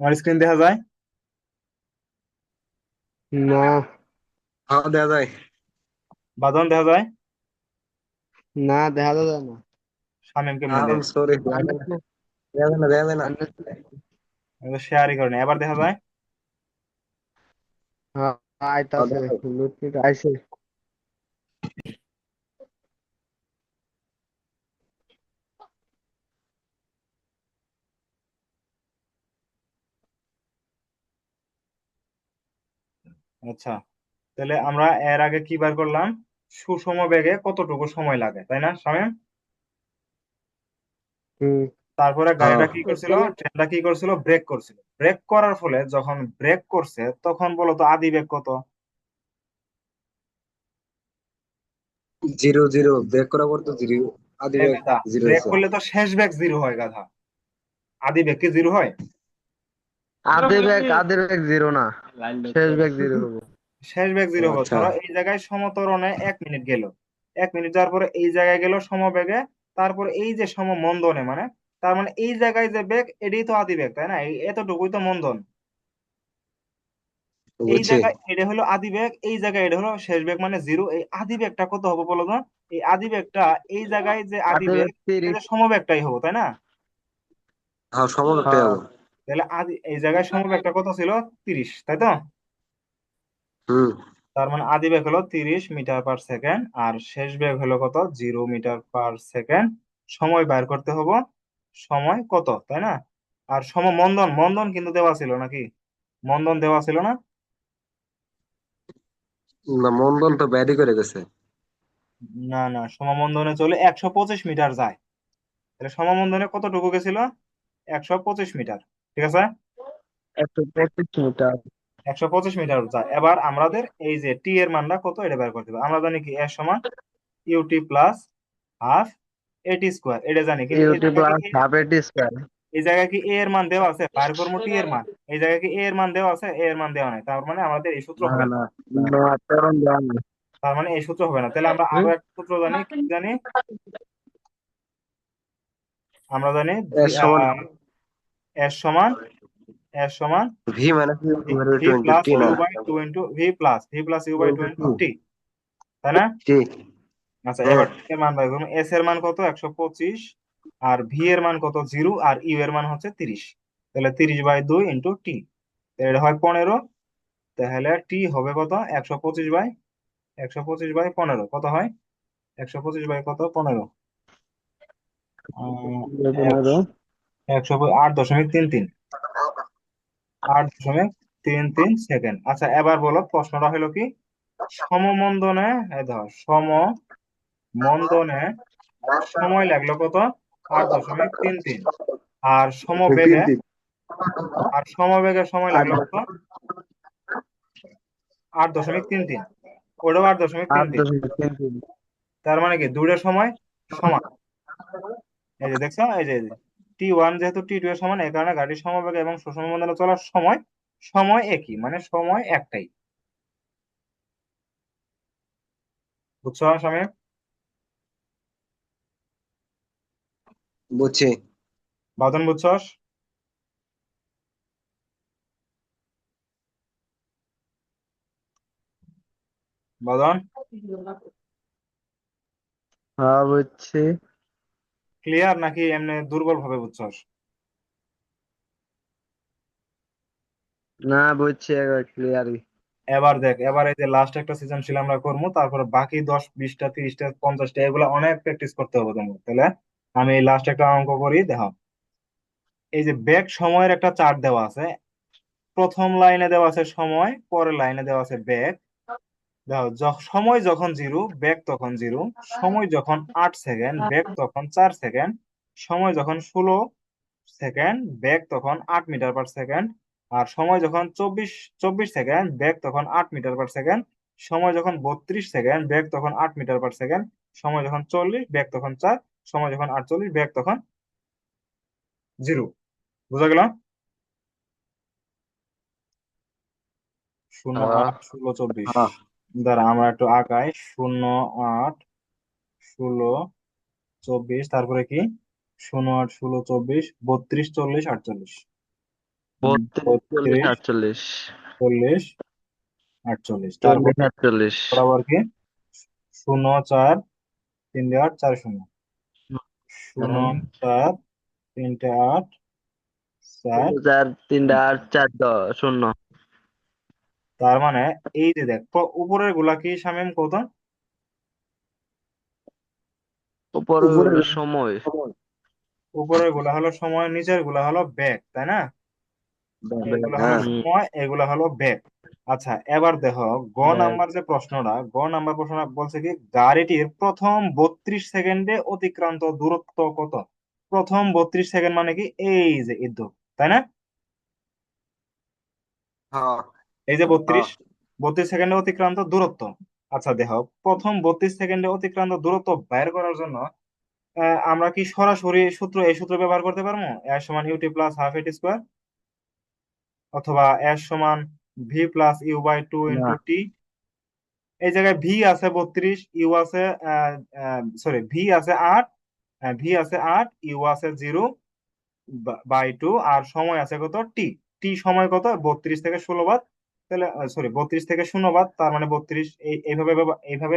আমার স্ক্রিন দেখা যায়? না। হ্যাঁ দেওয়া যায়। বাদন দেখা যায়? না দেখা যায় না। শামিম কেমনে আম সরি দেওয়া যায় না। দেওয়া যায় না শেয়ারই করে না। এবার দেখা যায়? হ্যাঁ আইতাছে লুটপিট আইছে। আচ্ছা তাহলে আমরা এর আগে কি বার করলাম? সুষম বেগে কতটুকু সময় লাগে তাই না শামিম? হুম। তারপরে গাড়িটা। কি করছিল? ট্রেনটা কি করছিল? ব্রেক করছিল। ব্রেক করার ফলে যখন ব্রেক করছে তখন বলতো আদি বেগ কত? Zero zero. ব্রেক করার পর তো জিরো। আদি ব্রেক জিরো ব্রেক করলে তো শেষ বেগ জিরো হয় গাধা। আদি বেগ কি জিরো হয়? আদি বেগ আদি বেগ জিরো না। শেষ ব্যাগ জিরো হব শেষ বেগ জিরো হবে আচ্ছা। ধরো এই জায়গায় সমতরণে এক মিনিট গেল। এক মিনিট যাওয়ার পরে এই জায়গায় গেল সমবেগে। তারপর এই যে সম মন্দনে মানে তার মানে এই জায়গায় যে বেগ এটাই তো আদি বেগ তাই না? এতটুকুই তো মন্দন। এই বুঝছি। জায়গায় এটা হলো আদি বেগ এই জায়গায় এটা হলো শেষ বেগ মানে জিরো। এই আদি বেগটা কত হবে বলো তো? এই আদি বেগটা এই জায়গায় যে আদি বেগ ব্যাগ সমবেগটাই হবে তাই না? হ্যাঁ একটা হ্যাঁ। হবে। তাহলে আদি এই জায়গায় সমবেগটা কত ছিল? তিরিশ তাই তো? হুম। তার মানে আদি বেগ হলো তিরিশ মিটার পার সেকেন্ড আর শেষ বেগ হলো কত? Zero metre per second. সময় বের করতে হবে। সময় কত তাই না? আর সম মন্দন মন্দন কিন্তু দেওয়া ছিল নাকি? মন্দন দেওয়া ছিল না? না মন্ডল তো ব্যাডি করে গেছে। না না সমমন্দনে চলে একশো পঁচিশ মিটার যায়। তাহলে সমমন্দনে কতটুকু গেছিল? একশো পঁচিশ মিটার। ঠিক আছে? একশো পঁচিশ মিটার। একশো পঁচিশ মিটার যায় এবার আমাদের এই যে টি এর মানটা কত এটা বের করতে হবে। আমরা জানি কি এর সমান U T plus half A T square এটা জানি কিন্তু ইউটি প্লাস কি- হাফ এটি স্কোয়ার এই জায়গায় কি এ এর মান দেওয়া আছে? বাইর করব টি এর মান। এই জায়গায় কি এ এর মান দেওয়া আছে? এ এর মান দেওয়া নাই। তার মানে আমাদের এই সূত্র হবে না। তার মানে এই সূত্র হবে না। তাহলে আমরা আরও একটা সূত্র জানি কি জানি? আমরা জানি এর সমান এর সমান V minus V plus U by two into V plus V plus U by two into T তাই না? আচ্ছা। এবার এর মান করুন। এস এর মান কত? একশো পঁচিশ আর ভি এর মান কত? জিরো আর ইউ এর মান হচ্ছে তিরিশ। তাহলে তিরিশ বাই দুই ইন্টু টি এটা হয় পনেরো। তাহলে টি হবে কত? একশো পঁচিশ বাই একশো পঁচিশ বাই পনেরো। কত হয়? একশো পঁচিশ বাই কত? পনেরো। একশো আট দশমিক তিন তিন। আট দশমিক তিন তিন সেকেন্ড। আচ্ছা এবার বলো প্রশ্নটা হলো কি? সমমন্দনে ধর সম মন্দনে সময় লাগল কত? আট দশমিক তিন তিন। আর সমবেগে আর সমবেগের সময় লাগল কত? আট দশমিক তিন তিন। ওটাও আট দশমিক তিন তিন। তার মানে কি? দুইটার সময় সমান। এই যে দেখছ? এই যে। টি ওয়ান যেহেতু টি টু এর সমান এই কারণে গাড়ির সমবেগে এবং সুষম মন্দনে চলার সময় সময় একই মানে সময় একটাই। বুঝছ স্বামী? বুঝছি। বাদন বুঝছস বাদন? হ্যাঁ বুঝছি। ক্লিয়ার নাকি এমনি দুর্বল ভাবে বুঝছস? না বুঝছি একবার ক্লিয়ারই এবার দেখ এবার এই যে লাস্ট একটা সৃজনশীল আমরা করব তারপরে বাকি দশ বিশটা তিরিশটা পঞ্চাশটা এগুলো অনেক প্র্যাকটিস করতে হবে তোমার তাহলে? আমি লাস্ট একটা অঙ্ক করি দেখো। এই যে বেগ সময়ের একটা চার্ট দেওয়া আছে প্রথম লাইনে দেওয়া আছে সময় পরের লাইনে দেওয়া আছে য- সময় যখন জিরো বেগ তখন জিরো সময় যখন আট সেকেন্ড বেগ তখন চার সেকেন্ড সময় যখন ষোলো সেকেন্ড বেগ তখন আট মিটার পার সেকেন্ড আর সময় যখন চব্বিশ চব্বিশ সেকেন্ড বেগ তখন আট মিটার পার সেকেন্ড সময় যখন বত্রিশ সেকেন্ড বেগ তখন আট মিটার পার সেকেন্ড সময় যখন চল্লিশ বেগ তখন চার সময় যখন আটচল্লিশ বেগ তখন জিরো বুঝা গেল শূন্য। আট ষোলো চব্বিশ দাঁড়া আমরা একটু আগাই। শূন্য আট ষোলো চব্বিশ তারপরে কি? শূন্য আট ষোলো চব্বিশ বত্রিশ চল্লিশ আটচল্লিশ। বত্রিশ আটচল্লিশ। চল্লিশ আটচল্লিশ। তারপর চল্লিশ আটচল্লিশ। বরাবর কি? শূন্য চার তিনটে আট চার শূন্য। শূন্য চার তিনটে আট চার। চার তিনটা আট চার দ- শূন্য। তার মানে এই যে দেখ উপরেরগুলা কি শামীম কত? উপর উপরে- সময়। উপরেরগুলা হলো সময় নিচেরগুলা হলো বেগ তাই না? এগুলা হলো হ্যাঁ। সময় এগুলা হলো বেগ আচ্ছা এবার দেখো গ হ্যাঁ। নাম্বার যে প্রশ্নটা গ নাম্বার প্রশ্নটা বলছে কি গাড়িটির প্রথম বত্রিশ সেকেন্ডে অতিক্রান্ত দূরত্ব কত? প্রথম বত্রিশ সেকেন্ড মানে কি এই যে ইদ্যুৎ তাই না? হ্যাঁ। এই যে বত্রিশ বত্রিশ সেকেন্ডে অতিক্রান্ত দূরত্ব। আচ্ছা দেখো প্রথম বত্রিশ সেকেন্ডে অতিক্রান্ত দূরত্ব বের করার জন্য আমরা কি সরাসরি সূত্র এই সূত্র ব্যবহার করতে পারব? এর সমান U T plus half A T square অথবা এর সমান V plus U by two into T এই জায়গায় ভি আছে বত্রিশ ইউ আছে সরি ভি আছে আট ভি আছে আট ইউ আছে জিরো বাই টু আর সময় আছে কত? টি টি সময় কত? বত্রিশ থেকে ষোলো বাদ তাহলে সরি বত্রিশ থেকে শূন্য বাদ তার মানে বত্রিশ এইভাবে এইভাবে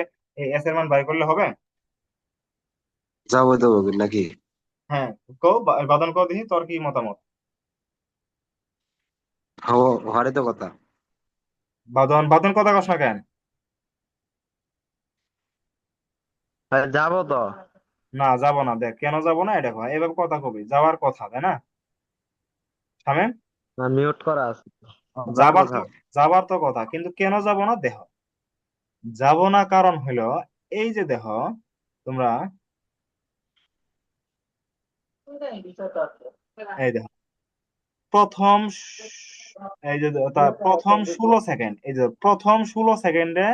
এস এর মান বাই করলে হবে? যাব দেবো নাকি? হ্যাঁ কো বাদন কো দেখি তোর কি মতামত? হারে তো কথা। বাদন বাদন কথা কস না কেন? হ্যাঁ, যাব তো। না যাব না দেখ কেন যাব না এটা এভাবে কথা কবি যাওয়ার কথা তাই না? শামিম? মিউট করা আছে। যাবার যাবার তো। কথা কিন্তু কেন যাব না দেহ? যাব না কারণ হলো এই যে দেহ তোমরা এই দেখো প্রথম এই যে প্রথম ষোলো সেকেন্ড এই যে প্রথম ষোলো সেকেন্ডে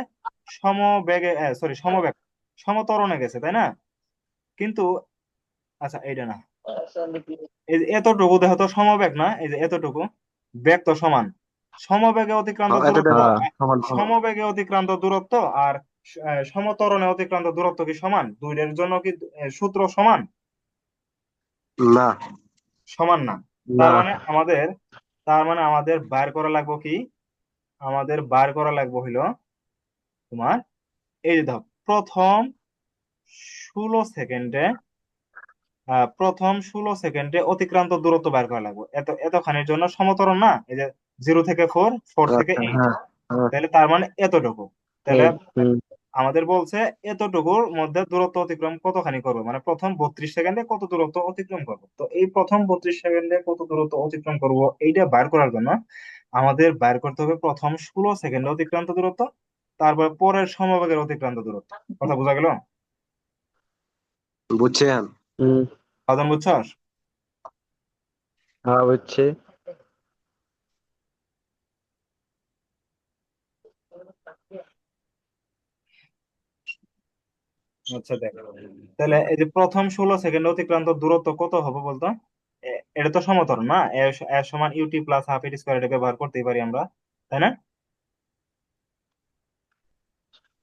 সমবেগে সরি সমবেগ সমতরণে গেছে তাই না? কিন্তু আচ্ছা এইটা না। এই যে এতটুকু দেহ তো সমবেগ না এই যে এতটুকু বেগ তো সমান। সমবেগে অতিক্রান্ত দূরত্ব। সমবেগে অতিক্রান্ত দূরত্ব আর সমতরণে অতিক্রান্ত দূরত্ব কি সমান? দুইটার জন্য কি সূত্র সমান? না। সমান না। তার মানে আমাদের তার মানে আমাদের বার করা লাগবে কি? আমাদের বার করা লাগবে হইল তোমার এই যে দেখো প্রথম ষোলো সেকেন্ডে প্রথম ষোলো সেকেন্ডে অতিক্রান্ত দূরত্ব বার করা লাগবে। এত এতখানির জন্য সমতরণ না? এই যে জিরো থেকে ফোর ফোর থেকে আচ্ছা, এইট হ্যাঁ হ্যাঁ। তাহলে তার মানে এতটুকু। তাহলে আমাদের বলছে এতটুকুর মধ্যে দূরত্ব অতিক্রম কতখানি করবে? মানে প্রথম বত্রিশ সেকেন্ডে কত দূরত্ব অতিক্রম করব? তো এই প্রথম বত্রিশ সেকেন্ডে কত দূরত্ব অতিক্রম করব এইটা বার করার জন্য আমাদের বার করতে হবে প্রথম ষোলো সেকেন্ডে অতিক্রান্ত দূরত্ব তারপর পরের সমবেগের অতিক্রান্ত দূরত্ব। কথা বোঝা গেল? বুঝছেন হুম, সাধন বুঝছস? হ্যাঁ বুঝছি। আচ্ছা দেখ। তাহলে এই যে প্রথম ষোলো সেকেন্ডে অতিক্রান্ত দূরত্ব কত হবে বলতো? এটা তো সমতল না? এর সমান U T plus half A T square এটা ব্যবহার করতেই পারি আমরা তাই না?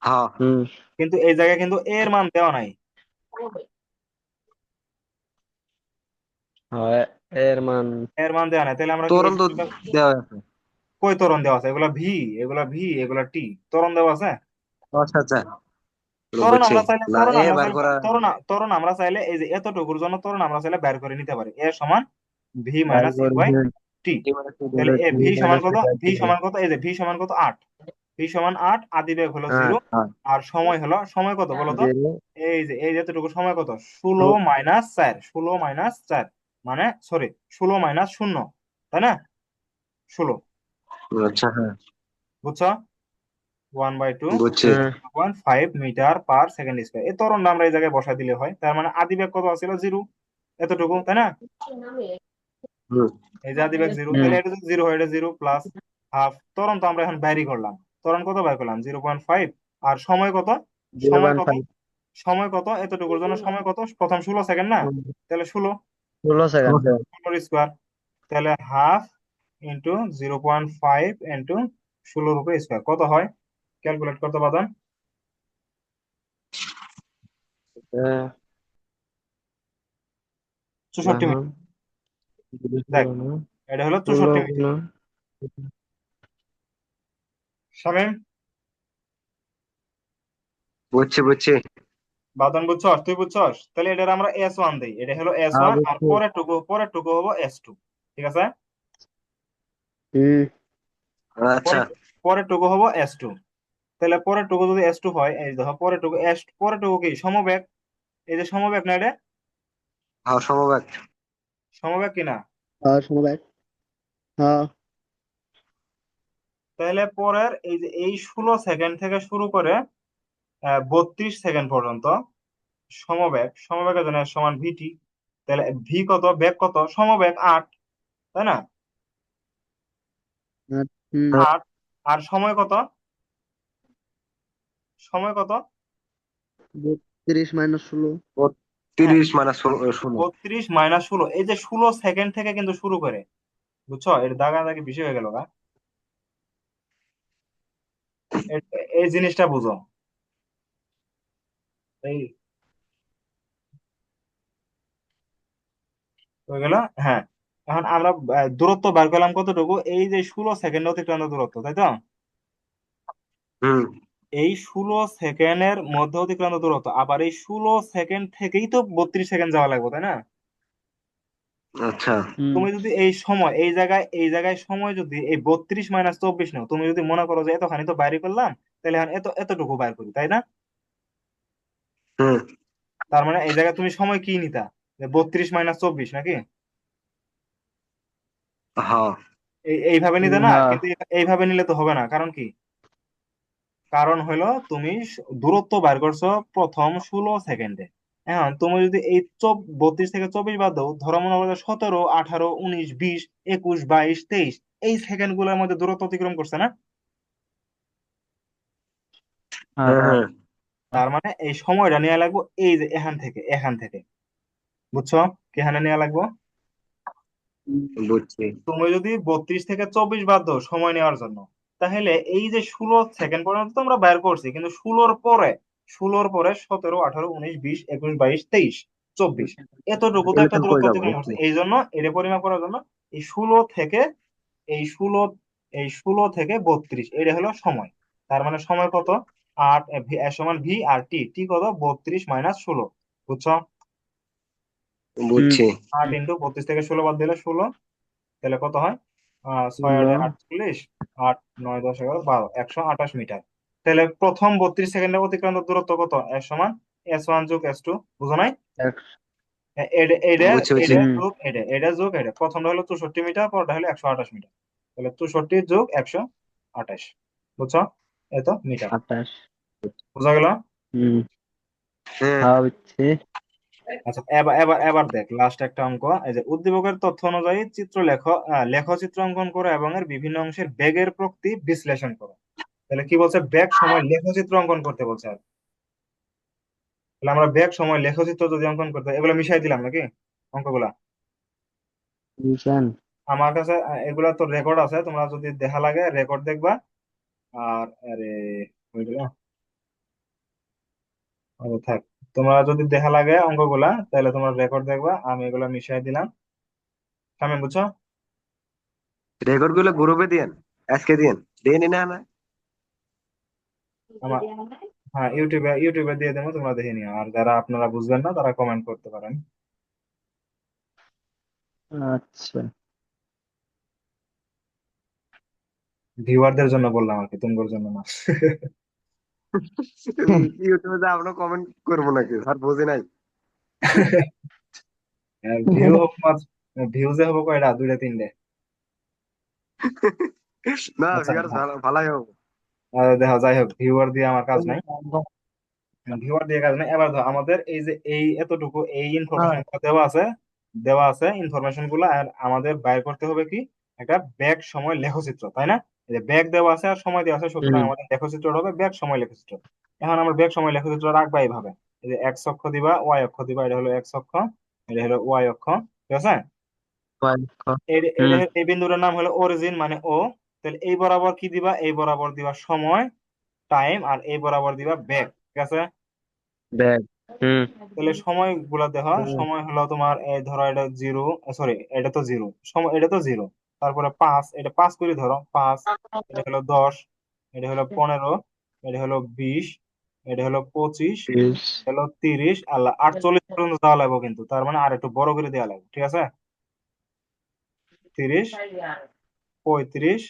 হ্যাঁ। হুম। কিন্তু এই জায়গায় কিন্তু এর মান দেওয়া নাই। হয় এর মান। এর মান দেওয়া নাই। তাহলে আমরা কি তোরণ তো দেওয়া আছে। কই ত্বরণ দেওয়া আছে? এগুলা ভি এগুলা ভি এগুলা টি ত্বরণ দেওয়া আছে? আচ্ছা আচ্ছা। আমরা চাইলে এই যে এতটুকুর জন্য ত্বরণ আমরা চাইলে বের করে নিতে পারি। এ সমান ভি মাইনাস টি। তাহলে এ ভি সমান কত? ভি সমান কত? এই যে ভি সমান কত? আট। ভি সমান আট আদি বেগ হলো জিরো। হ্যাঁ, আর সময় হলো সময় কত বলো তো? এই যে এই যে এতটুকু সময় কত? ষোলো মাইনাস চার ষোলো মাইনাস চার। মানে সরি ষোলো মাইনাস শূন্য তাই না? ষোলো। আচ্ছা হ্যাঁ। বুঝছ? ওয়ান বাই টু বুঝছি। Point five metre per second square এই ত্বরণটা আমরা এই জায়গায় বসা দিলে হয়। তার মানে আদি বেগ কত ছিল জিরো এতটুকু তাই না? হুম। এই যে আদি বেগ জিরো তাহলে এটা জিরো হয় এটা জিরো প্লাস হাফ ত্বরণ তো আমরা এখন বাইরই করলাম। ত্বরণ কত বের করলাম? জিরো পয়েন্ট ফাইভ আর সময় কত? সময় কত? সময় কত? এতটুকুর জন্য সময় কত? প্রথম ষোলো সেকেন্ড না? তাহলে ষোলো। ষোলো সেকেন্ড ষোলোর স্কোয়ার তাহলে half into zero point five into ষোলোর উপরে স্কোয়ার কত হয়? ক্যালকুলেট করতে পারবেন? হ্যাঁ, চৌষট্টি দেখ। এটা হলো চৌষট্টি শামিম? বুঝছি বুঝছি। বাদন বুঝছস? তুই বুঝছস? তাহলে এটার আমরা এস ওয়ান দিই। এটা হলো এস হ্যাঁ ওয়ান আর বুঝছি। পরের টুকু পরের টুকু হব এস টু ঠিক আছে? আচ্ছা। পরের টুকু হব এস টু তাহলে পরের টুকু যদি এস টু হয় এই দেখো পরের টুকু এস পরের টুকু কি? সমবেগ এই যে সমবেগ না এটা? হ্যাঁ সমবেগ সমবেগ কিনা হ্যাঁ সমবায় হ্যাঁ। তাহলে পরের এই যে এই ষোলো সেকেন্ড থেকে শুরু করে বত্রিশ সেকেন্ড পর্যন্ত সমবেগ সমবেগের জন্য সমান ভিটি তাহলে ভি কত? বেগ কত? সমবেগ আট। তাই না? হুম। আট। আর সময় কত? সময় কত? তিরিশ মাইনাস ষোলো। মাইনাস ষোলো বত্রিশ মাইনাস ষোলো। এই যে ষোলো সেকেন্ড থেকে কিন্তু শুরু করে। বুঝছ? এর দাগাদাগি বেশি হয়ে গেল গা। এই জিনিসটা বুঝো। এই হয়ে গেল হ্যাঁ। এখন আমরা দূরত্ব বার করলাম কতটুকু? এই যে ষোলো সেকেন্ড অতিক্রান্ত দূরত্ব তাই তো? হুম। এই ষোলো সেকেন্ডের মধ্যে অতিক্রান্ত দূরত্ব। আবার এই ষোলো সেকেন্ড থেকেই তো বত্রিশ সেকেন্ড যাওয়া লাগবে তাই না? আচ্ছা। তুমি যদি এই সময় এই জায়গায় এই জায়গায় সময় যদি এই বত্রিশ মাইনাস চব্বিশ নাও তুমি যদি মনে করো যে এতখানি তো বাইরে করলাম তাহলে এখন এত এতটুকু বাইর করি তাই না? হুম। তার মানে এই জায়গায় তুমি সময় কি নিতা? বত্রিশ মাইনাস চব্বিশ নাকি? হ্যাঁ। এই এইভাবে নিতে না। কিন্তু এইভাবে নিলে তো হবে না কারণ কি? কারণ হলো তুমি দূরত্ব বার করছ প্রথম ষোলো সেকেন্ডে। এখন তুমি যদি এই চব বত্রিশ থেকে চব্বিশ বাদ দাও ধরো মনে করো সতেরো আঠারো উনিশ বিশ একুশ বাইশ তেইশ এই সেকেন্ডগুলোর মধ্যে দূরত্ব অতিক্রম করছে না? হ্যাঁ হ্যাঁ। তার মানে এই সময়টা নেওয়া লাগবো এই যে এখান থেকে এখান থেকে। বুঝছ? কি এখানে নেওয়া লাগবে? বুঝছি। তুমি যদি বত্রিশ থেকে চব্বিশ বাদ দাও সময় নেওয়ার জন্য। তাহলে এই যে ষোলো সেকেন্ড পর্যন্ত তো আমরা বের করছি কিন্তু ষোলোর পরে ষোলোর পরে সতেরো আঠারো উনিশ বিশ একুশ বাইশ তেইশ চব্বিশ। এতটুকু তো একটা দূরত্ব অতিক্রম করছে। এই জন্য এটা পরিমাপ করার জন্য এই ষোলো থেকে এই ষোলো এই ষোলো থেকে বত্রিশ এটা হলো সময়। তার মানে সময় কত? আট এ, সমান ভি আর টি। টি কত? বত্রিশ মাইনাস ষোলো। বুঝছ? বুঝছি। আট ইন্টু বত্রিশ থেকে ষোলো বাদ দিলে ষোলো তাহলে কত হয়? ছয় আটে আটচল্লিশ আট নয় দশ এগারো বারো একশো আঠাশ মিটার। তাহলে প্রথম বত্রিশ সেকেন্ডে অতিক্রান্ত দূরত্ব কত? এস সমান এস ওয়ান যোগ এস টু বুঝো নাই? এক- এ- এডে এডে বুঝছি, বুঝছি। এডে যোগ এডে এডে যোগ এডে। প্রথমটা হলো চৌষট্টি মিটার পরটা হলো একশো আঠাশ মিটার। তাহলে চৌষট্টি যোগ একশো আঠাশ বুঝছ? এত মিটার। আঠাশ। বোঝা গেল? হুম। হ্যাঁ হ্যাঁ বুঝছি। আচ্ছা এবার এবার এবার দেখ লাস্ট একটা অঙ্ক এই যে উদ্দীপকের তথ্য অনুযায়ী চিত্র লেখ লেখচিত্র অঙ্কন করো এবং এর বিভিন্ন অংশের বেগের প্রকৃতি বিশ্লেষণ করো। তাহলে কি বলছে? বেগ সময় লেখচিত্র অঙ্কন করতে বলছে আর। তাহলে আমরা বেগ সময় লেখচিত্র যদি অঙ্কন করতে এগুলো মিশাই দিলাম নাকি অঙ্কগুলা? আমার কাছে এগুলা তো রেকর্ড আছে তোমরা যদি দেখা লাগে রেকর্ড দেখবা। আর আরে থাক। তোমরা যদি দেখা লাগে অঙ্কগুলা তাহলে তোমরা রেকর্ড দেখবা আমি এগুলা মিশাই দিলাম। সামনে বুঝছ? রেকর্ডগুলো গ্রুপে দিয়েন আজকে দিয়েন দেয়নি না না আমার হ্যাঁ ইউটিউবে ইউটিউবে দিয়ে দেবো তোমরা দেখে নিও। আর যারা আপনারা বুঝবেন না তারা কমেন্ট করতে পারেন। আচ্ছা। ভিউয়ারদের জন্য বললাম আর কি তোমার জন্য না। ইউটিউবে যা আমরা কমেন্ট করব নাকি? স্যার বুঝি নাই। ভিউ হোক ভিউজে হব কয়টা? দুইটা তিনটে? না আচ্ছা, ভিউয়ার হ্যাঁ। ভালাই হোক আর দেখা যাই হোক ভিউয়ার দিয়ে আমার কাজ নাই। ভিউয়ার দিয়ে কাজ নাই। এবার ধর আমাদের এই যে এই এতটুকু এই ইনফরমেশন দেওয়া আছে দেওয়া আছে ইনফরমেশনগুলো আর আমাদের বাইর করতে হবে কি? একটা ব্যাগ সময় লেখচিত্র তাই না? যে ব্যাগ দেওয়া আছে আর সময় দেওয়া আছে সুতরাং। আমাদের লেখচিত্র হবে ব্যাগ সময় লেখচিত্র। এখন আমরা ব্যাগ সময় লেখচিত্র রাখবা এইভাবে। এই যে এক্স অক্ষ দিবা ওয়াই অক্ষ দিবা এটা হলো এক্স অক্ষ এটা হলো ওয়াই অক্ষ ঠিক আছে? এই বিন্দুটার নাম হলো অরিজিন মানে ও তাহলে এই বরাবর কি দিবা? এই বরাবর দিবা সময় টাইম আর এই বরাবর দিবা ব্যাগ ঠিক আছে? ব্যাগ তাহলে সময়গুলা দেখো। সময় হলো তোমার এই ধরো এটা জিরো সরি এটা তো জিরো সময় এটা তো জিরো তারপরে পাঁচ এটা পাঁচ করে ধরো পাঁচ এটা হলো দশ এটা হলো পনেরো এটা হলো বিশ এটা হলো পঁচিশ হলো তিরিশ আল্লাহ আটচল্লিশ পর্যন্ত দেওয়া লাগবে কিন্তু তার মানে আর একটু বড় করে দেওয়া লাগবে ঠিক আছে? তিরিশ পঁয়ত্রিশ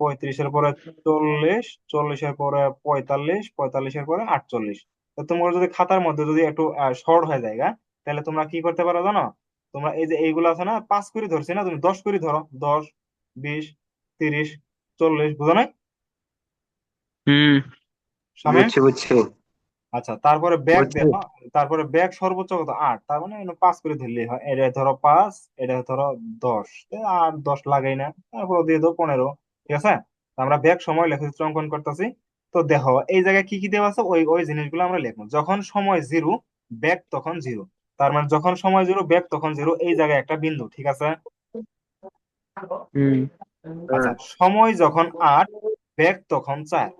পঁয়ত্রিশের পরে চল্লিশ চল্লিশের পরে পঁয়তাল্লিশ পঁয়তাল্লিশের পরে আটচল্লিশ। তো তোমার যদি খাতার মধ্যে যদি একটু শর্ট হয়ে যায় তাহলে তোমরা কি করতে পারো জানো? তোমরা এই যে এইগুলো আছে না পাঁচ করে ধরছি না তুমি? দশ করে ধরো। দশ বিশ তিরিশ চল্লিশ বুঝো নাই? হুম। বুঝছি বুঝছি। আচ্ছা তারপরে ব্যাগ বুঝছি। দেখো তারপরে ব্যাগ সর্বোচ্চ কত? আট। তার মানে পাঁচ করে ধরলেই হয়। এটা ধরো পাঁচ এটা ধরো দশ। আর দশ লাগাই না। তারপর দিয়ে দাও পনেরো। ঠিক আছে? আমরা ব্যাগ সময় লেখচিত্র অঙ্কন করতেছি। তো দেখো এই জায়গায় কি কি দেওয়া আছে? ওই ওই জিনিসগুলো আমরা লিখব। যখন সময় জিরো ব্যাগ তখন জিরো। তার মানে যখন সময় জিরো ব্যাগ তখন জিরো এই জায়গায় একটা বিন্দু ঠিক আছে? আচ্ছা সময় যখন আট ব্যাগ তখন চার।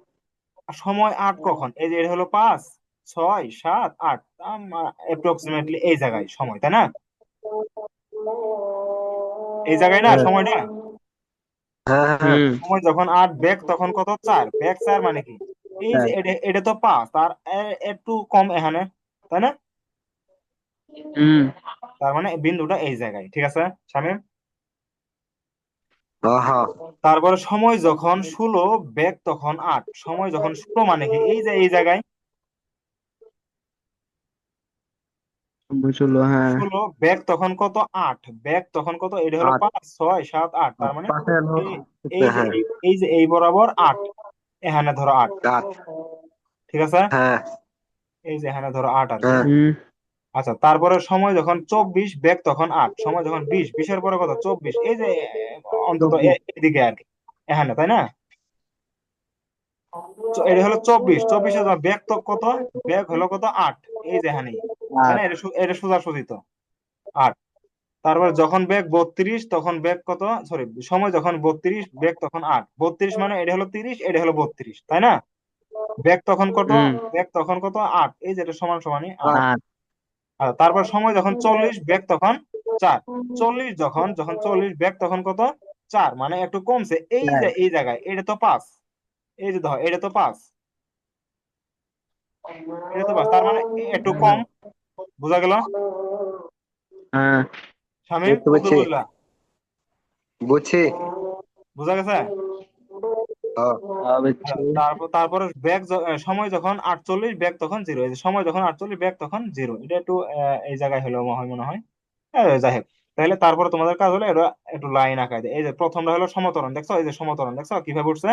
সময় আট কখন? এই যে এটা হলো পাঁচ ছয় সাত আট অ্যাপ্রক্সিমেটলি এই জায়গায় সময় তাই না? এই জায়গায় না হ্যাঁ। সময়টা? হ্যাঁ হ্যাঁ সময় যখন আট ব্যাগ তখন কত? চার। ব্যাগ চার মানে কি? এই যে এটা তো পাঁচ তার এ- একটু কম এখানে তাই না? তার মানে বিন্দুটা এই জায়গায় ঠিক আছে শামিম? তারপরে সময় যখন ষোলো বেগ তখন আট সময় যখন ষোলো মানে কি? এই যে এই জায়গায়। বুঝলো হ্যাঁ। ষোলো ব্যাগ তখন কত? আট। ব্যাগ তখন কত? এটা হলো আট। পাঁচ ছয় সাত আট। তার মানে এই এই যে হ্যাঁ এই- এই যে এই বরাবর আট। এখানে ধরো আট। আট। ঠিক আছে? হ্যাঁ। এই যে এখানে ধরো আট আর কি। হ্যাঁ। হুম। আচ্ছা তারপরে সময় যখন চব্বিশ ব্যাগ তখন আট সময় যখন বিশ বিশের পরে কত? চব্বিশ এই যে অন্তত এদিকে আর কি এখানে তাই না? এটা হলো চব্বিশ চব্বিশে ব্যাগ তো কত? ব্যাগ হলো কত? আট এই যে এখানে এটা সু- এটা সোজাসুজি তো আট। তারপর যখন ব্যাগ বত্রিশ তখন ব্যাগ কত? সরি সময় যখন বত্রিশ ব্যাগ তখন আট। বত্রিশ মানে এটা হলো তিরিশ এটা হলো বত্রিশ তাই না? ব্যাগ তখন কত। ব্যাগ তখন কত? আট এই যে এটা সমান সমানই আট। তারপর সময় যখন চল্লিশ ব্যাগ তখন চার। চল্লিশ যখন যখন চল্লিশ ব্যাগ তখন কত? চার মানে একটু কমছে। এই যে এই জায়গায় এটা তো পাঁচ। এই যে দেখো এটা তো পাঁচ। এটা তো পাঁচ তার মানে একটু কম। বোঝা গেল? হ্যাঁ। বুঝলা? বুঝছি। বোঝা গেছে? হ্যাঁ তারপর তারপরে ব্যাগ সময় যখন আটচল্লিশ ব্যাগ তখন জিরো এই সময় যখন আটচল্লিশ ব্যাগ তখন জিরো এটা একটু এই জায়গায় হলো মনে হয়। মনে হয় যাই হোক। তাহলে তারপরে তোমাদের কাজ হলো এটা একটু লাইন আঁকাই দেয়। এই যে প্রথমটা হলো সমতরণ দেখছ? এই যে সমতরণ দেখছ? কীভাবে উঠছে?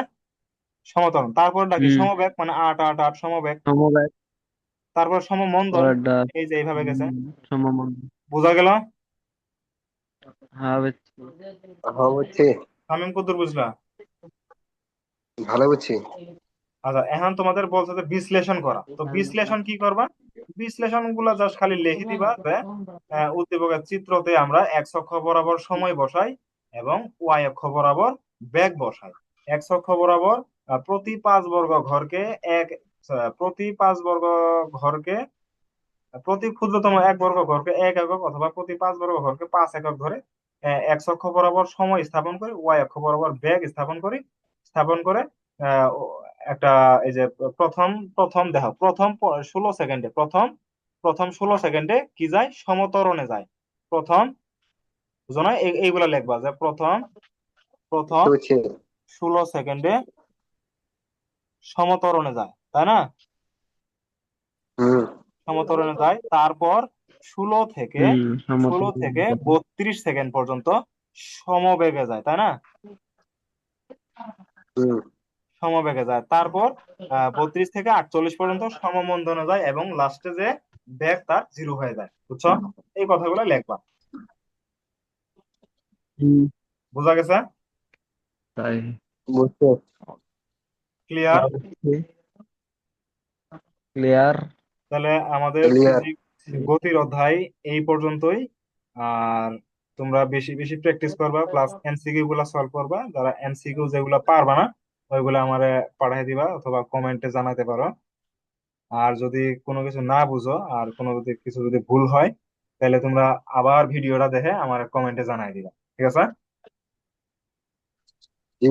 সমতরণ। তারপর ডাকি। সমবেগ মানে আট আট আট সমবেগ। সমবায় তারপর সমমন্দন। এই যে এইভাবে গেছে। সমমন বোঝা গেল? হ্যাঁ বুঝছি। কদ্দুর বুঝলা? ভালো বুঝছি আচ্ছা এখন তোমাদের বলছে যে বিশ্লেষণ করা। তো বিশ্লেষণ কি করবা? বিশ্লেষণগুলা জাস্ট খালি লিখে দিবা যে উদ্দীপকের চিত্রতে আমরা এক্স অক্ষ বরাবর সময় বসাই এবং ওয়াই অক্ষ বরাবর বেগ বসাই। এক্স অক্ষ বরাবর প্রতি পাঁচ বর্গ ঘরকে এক প্রতি পাঁচ বর্গ ঘরকে, প্রতি ক্ষুদ্রতম এক বর্গ ঘরকে এক একক অথবা প্রতি পাঁচ বর্গ ঘরকে পাঁচ একক ধরে এক্স অক্ষ বরাবর সময় স্থাপন করি ওয়াই অক্ষ বরাবর বেগ স্থাপন করি স্থাপন করে একটা এই যে প্রথম প্রথম দেখো প্রথম ষোলো সেকেন্ডে প্রথম প্রথম ষোলো সেকেন্ডে কি যায়? সমতরণে যায়। প্রথম বুঝো না? এই- এইগুলা লিখবা যে প্রথম প্রথম ষোলো সেকেন্ডে। সমতরণে যায় তাই না? হুম। সমতরণে যায় তারপর ষোলো থেকে ষোলো থেকে বত্রিশ সেকেন্ড পর্যন্ত সমবেগে যায় তাই না? সমবেগে যায়। তারপর বত্রিশ থেকে আটচল্লিশ পর্যন্ত সমমন্দনে যায় এবং লাস্টে যে ব্যাগ তার জিরো হয়ে যায়। বুঝছ? এই কথাগুলো লিখবা। হুম, বোঝা গেছে? তাই। বুঝছি ক্লিয়ার ক্লিয়ার তাহলে আমাদের. গতির অধ্যায় এই পর্যন্তই। আর তোমরা বেশি বেশি প্র্যাকটিস করবা প্লাস এমসিকিউ গুলা সলভ করবা। যারা এমসিকিউ যেগুলো পারবা না ওইগুলো আমারে পাঠাই দিবা অথবা কমেন্টে জানাতে পারো। আর যদি কোনো কিছু না বুঝো আর কোনো যদি কিছু যদি ভুল হয় তাহলে তোমরা আবার ভিডিওটা দেখে আমার কমেন্টে জানাই দিবা। ঠিক আছে? জি।